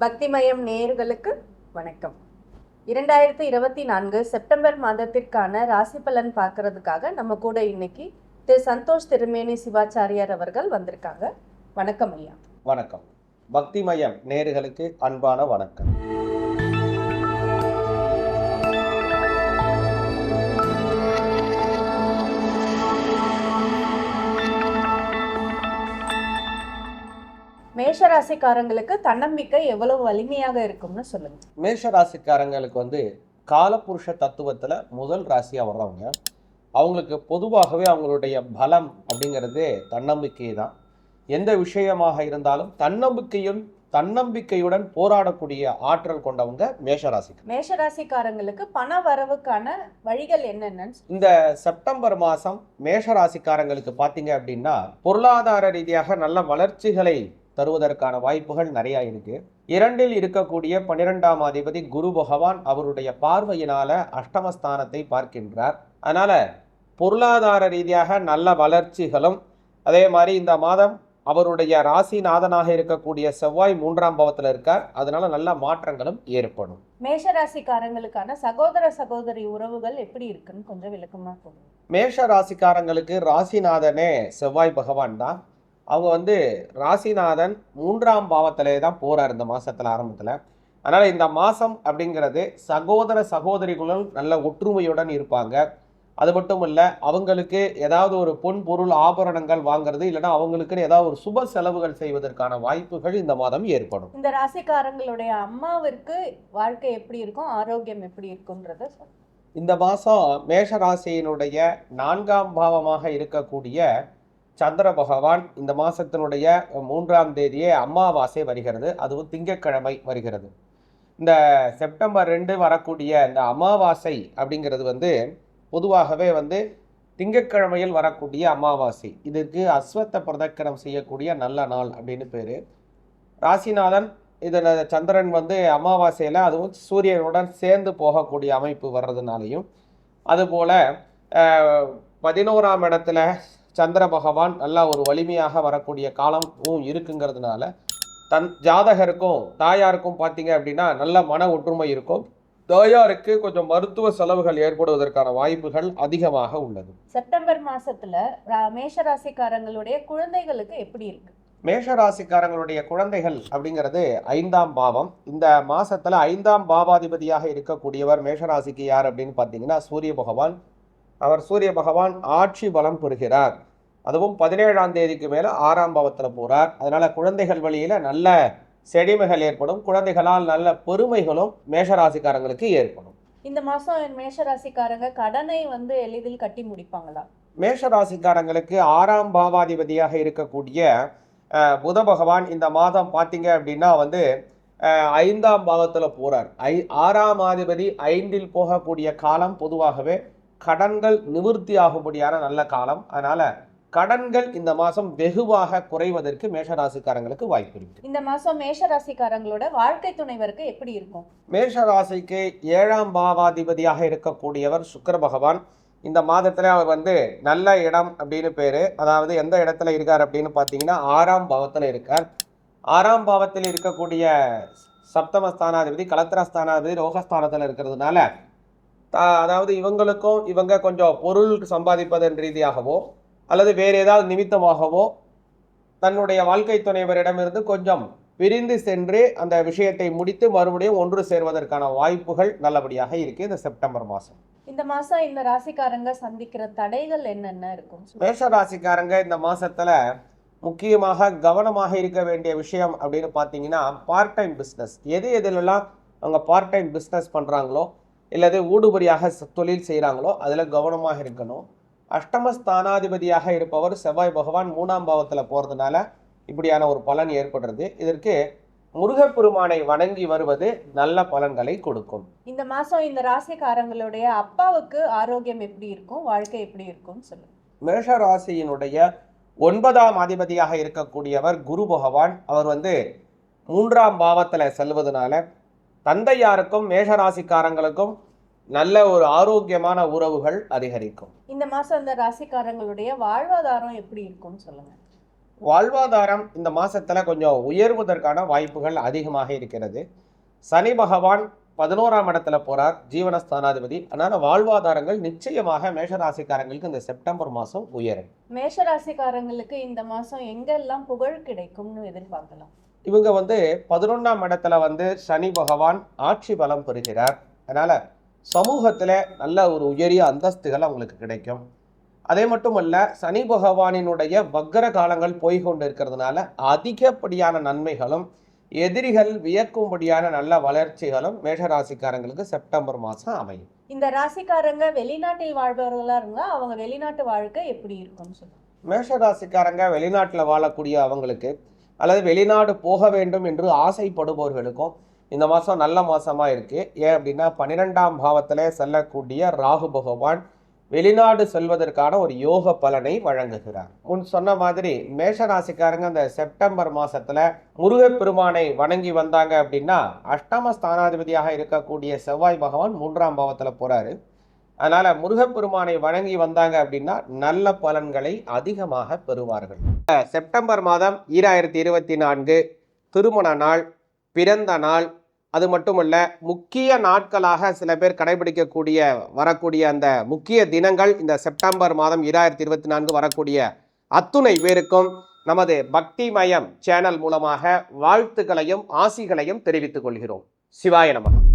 பக்திமயம் நேயர்களுக்கு வணக்கம். இரண்டாயிரத்தி இருபத்தி நான்கு செப்டம்பர் மாதத்திற்கான ராசி பலன் பார்க்கறதுக்காக நம்ம கூட இன்னைக்கு திரு சந்தோஷ் திருமேனி சிவாச்சாரியார் அவர்கள் வந்திருக்காங்க. வணக்கம் ஐயா. வணக்கம். பக்திமயம் நேர்களுக்கு அன்பான வணக்கம். மேஷ ராசிக்காரங்களுக்கு தன்னம்பிக்கை எவ்வளவு வலிமையாக இருக்கும்னு சொல்லுங்க. மேஷ ராசிக்காரங்களுக்கு வந்து காலபுருஷ தத்துவத்துல முதல் ராசியா வர்றவங்க அவங்களுக்கு பொதுவாகவே அவங்களுடைய பலம் அப்படிங்கிறது தன்னம்பிக்கை தான். எந்த விஷயமாக இருந்தாலும் தன்னம்பிக்கையும் தன்னம்பிக்கையுடன் போராடக்கூடிய ஆற்றல் கொண்டவங்க மேஷ ராசிக்கு மேஷ ராசிக்காரங்களுக்கு பண வரவுக்கான வழிகள் என்னென்னு இந்த செப்டம்பர் மாதம் மேஷ ராசிக்காரங்களுக்கு பார்த்தீங்க அப்படின்னா பொருளாதார ரீதியாக நல்ல வளர்ச்சிகளை தருவதற்கான வாய்ப்புகள் நிறைய இருக்கு. இரண்டில் இருக்கக்கூடிய பன்னிரெண்டாம் அதிபதி குரு பகவான் அவருடைய பார்வையினால அஷ்டமஸ்தானத்தை பார்க்கின்றார். அதனால பொருளாதார ரீதியாக நல்ல வளர்ச்சிகளும் அதே மாதிரி இந்த மாதம் அவருடைய ராசிநாதனாக இருக்கக்கூடிய செவ்வாய் மூன்றாம் பாவத்தில் இருக்கார். அதனால நல்ல மாற்றங்களும் ஏற்படும். மேஷ ராசிக்காரங்களுக்கான சகோதர சகோதரி உறவுகள் எப்படி இருக்குன்னு கொஞ்சம் விளக்கமா சொல்லுங்க. மேஷ ராசிக்காரங்களுக்கு ராசிநாதனே செவ்வாய் பகவான் தான். அவங்க வந்து ராசிநாதன் மூன்றாம் பாவத்திலே தான் போறார் இந்த மாசத்துல ஆரம்பத்துல. அதனால இந்த மாசம் அப்படிங்கிறது சகோதர சகோதரிகளும் நல்ல ஒற்றுமையுடன் இருப்பாங்க. அது மட்டும் இல்ல அவங்களுக்கு ஏதாவது ஒரு பொன் பொருள் ஆபரணங்கள் வாங்குறது இல்லைன்னா அவங்களுக்குன்னு ஏதாவது ஒரு சுப செலவுகள் செய்வதற்கான வாய்ப்புகள் இந்த மாதம் ஏற்படும். இந்த ராசிக்காரங்களுடைய அம்மாவிற்கு வாழ்க்கை எப்படி இருக்கும்? ஆரோக்கியம் எப்படி இருக்கும்ன்றத. இந்த மாதம் மேஷ ராசியினுடைய நான்காம் பாவமாக இருக்கக்கூடிய சந்திர பகவான் இந்த மாதத்தினுடைய மூன்றாம் தேதியே அமாவாசை வருகிறது. அதுவும் திங்கட்கிழமை வருகிறது. இந்த செப்டம்பர் ரெண்டு வரக்கூடிய இந்த அமாவாசை அப்படிங்கிறது வந்து பொதுவாகவே வந்து திங்கட்கிழமையில் வரக்கூடிய அமாவாசை. இதற்கு அஸ்வத்த பிரதக்கரம் செய்யக்கூடிய நல்ல நாள் அப்படின்னு பேர். ராசிநாதன் இதில் சந்திரன் வந்து அமாவாசையில் அதுவும் சூரியனுடன் சேர்ந்து போகக்கூடிய அமைப்பு வர்றதுனாலையும். அதுபோல் பதினோராம் இடத்துல சந்திர பகவான் நல்லா ஒரு வலிமையாக வரக்கூடிய காலமும் இருக்குங்கிறதுனால தன் ஜாதகருக்கும் தாயாருக்கும் பார்த்தீங்க அப்படின்னா நல்ல மன ஒற்றுமை இருக்கும். தாயாருக்கு கொஞ்சம் மருத்துவ செலவுகள் ஏற்படுவதற்கான வாய்ப்புகள் அதிகமாக உள்ளது. செப்டம்பர் மாசத்துல ரா- மேஷ ராசிக்காரங்களுடைய குழந்தைகளுக்கு எப்படி இருக்கு? மேஷ ராசிக்காரங்களுடைய குழந்தைகள் அப்படிங்கிறது ஐந்தாம் பாவம். இந்த மாசத்துல ஐந்தாம் பாவாதிபதியாக இருக்கக்கூடியவர் மேஷராசிக்கு யார் அப்படின்னு பார்த்தீங்கன்னா சூரிய பகவான். அவர் சூரிய பகவான் ஆட்சி பலம் பெறுகிறார். அதுவும் பதினேழாம் தேதிக்கு மேல ஆறாம் பாவத்துல போறார். அதனால குழந்தைகள் வழியில நல்ல செழிமைகள் ஏற்படும். குழந்தைகளால் நல்ல பெருமைகளும் மேஷராசிக்காரங்களுக்கு ஏற்படும். இந்த மாசம் மேஷ ராசிக்காரங்க கடனை வந்து எளிதில் கட்டி முடிப்பாங்களா? மேஷ ராசிக்காரங்களுக்கு ஆறாம் பாவாதிபதியாக இருக்கக்கூடிய புத பகவான் இந்த மாதம் பார்த்தீங்க அப்படின்னா வந்து ஐந்தாம் பாவத்தில் போறார். ஐ ஆறாம் அதிபதி ஐந்தில் போகக்கூடிய காலம் பொதுவாகவே கடன்கள் நிவர்த்தி ஆகும்படியான நல்ல காலம். அதனால கடன்கள் இந்த மாதம் வெகுவாக குறைவதற்கு மேஷ ராசிக்காரங்களுக்கு வாய்ப்பு இருக்கு. இந்த மாசம் மேஷ ராசிக்காரங்களோட வாழ்க்கை துணைவருக்கு எப்படி இருக்கும்? மேஷ ராசிக்கு ஏழாம் பாவாதிபதியாக இருக்கக்கூடியவர் சுக்கிர பகவான். இந்த மாதத்துல அவர் வந்து நல்ல இடம் அப்படின்னு பேரு. அதாவது எந்த இடத்துல இருக்கார் அப்படின்னு பார்த்தீங்கன்னா ஆறாம் பாவத்துல இருக்கார். ஆறாம் பாவத்தில் இருக்கக்கூடிய சப்தம ஸ்தானாதிபதி கலத்திர ஸ்தானாதிபதி ரோகஸ்தானத்தில் இருக்கிறதுனால அதாவது இவங்களுக்கும் இவங்க கொஞ்சம் பொருள் சம்பாதிப்பதன் ரீதியாகவோ அல்லது வேறு ஏதாவது நிமித்தமாகவோ தன்னுடைய வாழ்க்கை துணைவரிடமிருந்து கொஞ்சம் பிரிந்து சென்று அந்த விஷயத்தை முடித்து மறுபடியும் ஒன்று சேர்வதற்கான வாய்ப்புகள் நல்லபடியாக இருக்கு இந்த செப்டம்பர் மாதம். இந்த மாசம் இந்த ராசிக்காரங்க சந்திக்கிற தடைகள் என்னென்ன இருக்கும்? மேஷ ராசிக்காரங்க இந்த மாசத்துல முக்கியமாக கவனமாக இருக்க வேண்டிய விஷயம் அப்படின்னு பார்த்தீங்கன்னா பார்ட் டைம் பிஸ்னஸ் எது எதுலெல்லாம் அவங்க பார்ட் டைம் பிஸ்னஸ் பண்ணுறாங்களோ இல்லது ஊடுபடியாக தொழில் செய்கிறாங்களோ அதில் கவனமாக இருக்கணும். அஷ்டமஸ்தானாதிபதியாக இருப்பவர் செவ்வாய் பகவான் மூணாம் பாவத்தில் போகிறதுனால இப்படியான ஒரு பலன் ஏற்படுறது. இதற்கு முருகப்பெருமானை வணங்கி வருவது நல்ல பலன்களை கொடுக்கும். இந்த மாசம் இந்த ராசிக்காரங்களுடைய அப்பாவுக்கு ஆரோக்கியம் எப்படி இருக்கும்? வாழ்க்கை எப்படி இருக்கும் சொல்லுங்க. மேஷ ராசியினுடைய ஒன்பதாம் அதிபதியாக இருக்கக்கூடியவர் குரு பகவான். அவர் வந்து மூன்றாம் பாவத்தில் செல்வதனால தந்தையாருக்கும் மேஷ ராசிக்காரங்களுக்கும் நல்ல ஒரு ஆரோக்கியமான உறவுகள் அதிகரிக்கும். இந்த மாசம் இந்த ராசிக்காரங்களுடைய வாழ்வாதாரம் எப்படி இருக்கும்னு சொல்லுங்க. வாழ்வாதாரம் இந்த மாசத்துல கொஞ்சம் உயர்வதற்கான வாய்ப்புகள் அதிகமாக இருக்கிறது. சனி பகவான் பதினோராம் இடத்துல போறார் ஜீவனஸ்தானாதிபதி. அதனால வாழ்வாதாரங்கள் நிச்சயமாக மேஷராசிக்காரங்களுக்கு இந்த செப்டம்பர் மாசம் உயரும். மேஷராசிக்காரங்களுக்கு இந்த மாசம் எங்கெல்லாம் புகழ் கிடைக்கும்னு எதிர்பார்க்கலாம். இவங்க வந்து பதினொன்றாம் இடத்துல வந்து சனி பகவான் ஆட்சி பலம் பெறுகிறார். அதனால சமூகத்துல நல்ல ஒரு உயரிய அந்தஸ்துகள் அவங்களுக்கு கிடைக்கும். அதே மட்டுமல்ல சனி பகவானினுடைய வக்கர காலங்கள் போய் கொண்டு இருக்கிறதுனால அதிகப்படியான நன்மைகளும் எதிரிகள் வியக்கும்படியான நல்ல வளர்ச்சிகளும் மேஷராசிக்காரங்களுக்கு செப்டம்பர் மாதம் அமையும். இந்த ராசிக்காரங்க வெளிநாட்டில் வாழ்பவர்களா இருந்தா அவங்க வெளிநாட்டு வாழ்க்கை எப்படி இருக்கும்னு சொல்லுங்க. மேஷராசிக்காரங்க வெளிநாட்டில் வாழக்கூடிய அவங்களுக்கு அல்லது வெளிநாடு போக வேண்டும் என்று ஆசைப்படுபவர்களுக்கும் இந்த மாதம் நல்ல மாதமாக இருக்குது ஏன் அப்படின்னா பன்னிரெண்டாம் பாவத்தில் செல்லக்கூடிய ராகு பகவான் வெளிநாடு செல்வதற்கான ஒரு யோக பலனை வழங்குகிறார். முன் சொன்ன மாதிரி மேஷராசிக்காரங்க அந்த செப்டம்பர் மாதத்தில் முருகப்பெருமானை வணங்கி வந்தாங்க அப்படின்னா அஷ்டம ஸ்தானாதிபதியாக இருக்கக்கூடிய செவ்வாய் பகவான் மூன்றாம் பாவத்தில் போகிறாரு அதனால் முருகப்பெருமானை வணங்கி வந்தாங்க அப்படின்னா நல்ல பலன்களை அதிகமாக பெறுவார்கள். செப்டம்பர் மாதம் ஈராயிரத்தி இருபத்தி நான்கு திருமண நாள். பிறந்த நாள். அது மட்டுமல்ல முக்கிய நாட்களாக சில பேர் கடைபிடிக்கக்கூடிய வரக்கூடிய அந்த முக்கிய தினங்கள் இந்த செப்டம்பர் மாதம் இரண்டாயிரத்தி இருபத்தி நான்கு வரக்கூடிய அத்துணை பேருக்கும் நமது பக்திமயம் சேனல் மூலமாக வாழ்த்துக்களையும் ஆசிகளையும் தெரிவித்துக் கொள்கிறோம். சிவாய நமः